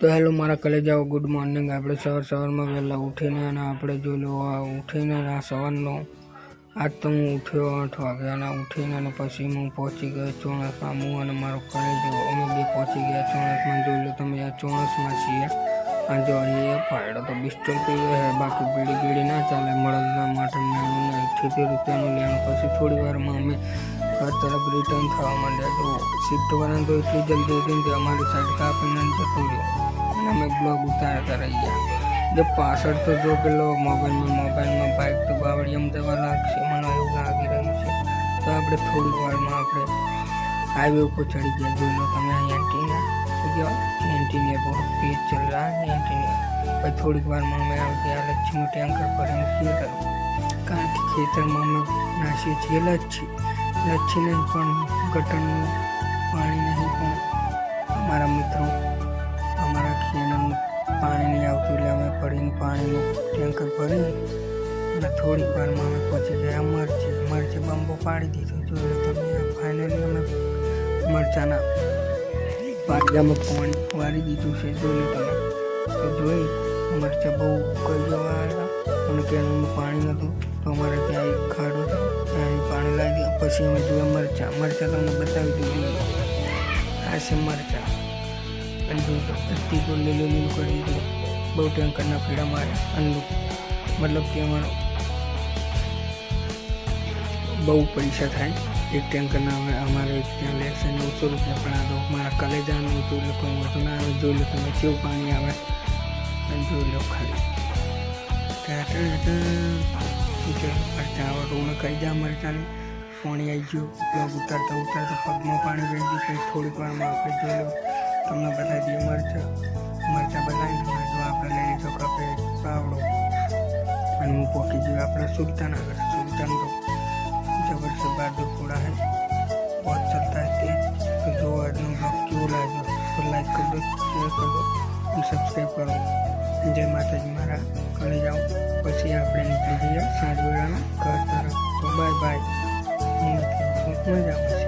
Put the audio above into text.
તો હેલો મારા કલેજાઓ, good morning. આપણે સવાર સવારમાં વહેલા ઉઠીને અને આપણે જોઈ લો, આ ઉઠીને આ સવારનો, આજ તો હું ઉઠ્યો આઠ વાગે અને ઉઠીને અને પછી હું પહોંચી ગયો ચોણસમાં હું અને મારો કલેજો અમે બે પહોંચી ગયા ચોણસમાં જોઈ લો તમે આ ચોણસમાં છીએ. આ જો અહીંયા પાડો તો બિસ્ટોલ પીવો છે. બાકી બીડી બીડી ના ચાલે. મળદના માટે લેણું ને અઠ્યોતેર રૂપિયાનું લેવાનું પછી થોડી વારમાં અમે ઘર તરફ રિટર્ન થવા માંડ્યા તો શિફ્ટ વાળાને તો એટલી જલ્દી હતી કે અમારી સાઈડ કાપીને જતું રહ્યો. અને અમે બ્લોગ ઉતારતા રહી ગયા જો પાછળ તો જો પેલો મોબાઈલમાં મોબાઈલમાં બાઇક તો બાવળીએમ જવા લાગશે મને એવું લાગી રહ્યું છે. તો આપણે થોડીક વારમાં આપણે હાઈવે ઉપર ચડી ગયા. જોઈ લો તમે અહીંયા એન્ટીના શું કહેવાય? એન્ટીને બહુ તેજ ચલ રહા है એન્ટીનિયર પછી થોડીક વારમાં અમે આવી ગયા લચ્છીનું ટેન્કર ભરીને ખેતર કારણ કે ખેતરમાં અમે નાસીએ છીએ. લચ્છી નહીં પણ ગટરનું પાણી નહીં, પણ અમારા મિત્રો, અમારા ખેતરનું પાણી નહીં આવતું એટલે અમે ભરીને પાણીનું ટેન્કર ભરી અને થોડીક વારમાં અમે પહોંચી ગયા મરચી. મરચી બંબો પાડી દીધો. જોઈ તો ફાઇનલી અમે મરચાના પારિયામાં પાણી વાળી દીધું છે. જોયું તમે? તો જોઈ, મરચાં બહુ કઈ જવા આવ્યા. અને કેનું પાણી નહોતું. તો અમારે ત્યાં એક પછી અમે જોયા મરચાં. મરચાં તમને બતાવી દીધું. આ છે મરચાં. અને જો બધી તો લીલું લીલું કરી દીધું બહુ ટેન્કરના પીડા મારે. અને મતલબ કે અમારો બહુ પૈસા થાય. એક ટેન્કરના હવે અમારે ત્યાં લેશે નવસો રૂપિયા પણ આ મારા કલેજાનું જોઈ લો કોઈ વધુ ના આવે. જોઈ લો તમે કેવું પાણી આવે. અને જોઈ લો ખાલી. મરચાં આવે તો કઈ જા મરચાંની? પાણી આવી ગયું બ્લોગ ઉતારતા ઉતારતા પગમાં પાણી વહી ગયું કંઈ થોડીક વારમાં આપણે જોઈ લો તમને બતાવી દઈએ મરચાં મરચાં બનાવી દીધા જો આપણે લઈ લીધો કપે પાવડો અને હું પોકી ગયો આપણે સુલતાન આગળ સુલતાન તો जबरदस्त बहादुर पूरा है बहुत चलता है तेज तो जो आदमी ब्लॉग क्यों लाए तो लाइक कर दो शेयर कर दो અને સબસ્ક્રાઈબ કરો જય માતાજી મારા ઘરે જાઓ પછી આપણે નીકળી જઈએ સાંજ વેળાના ઘર તરફ તો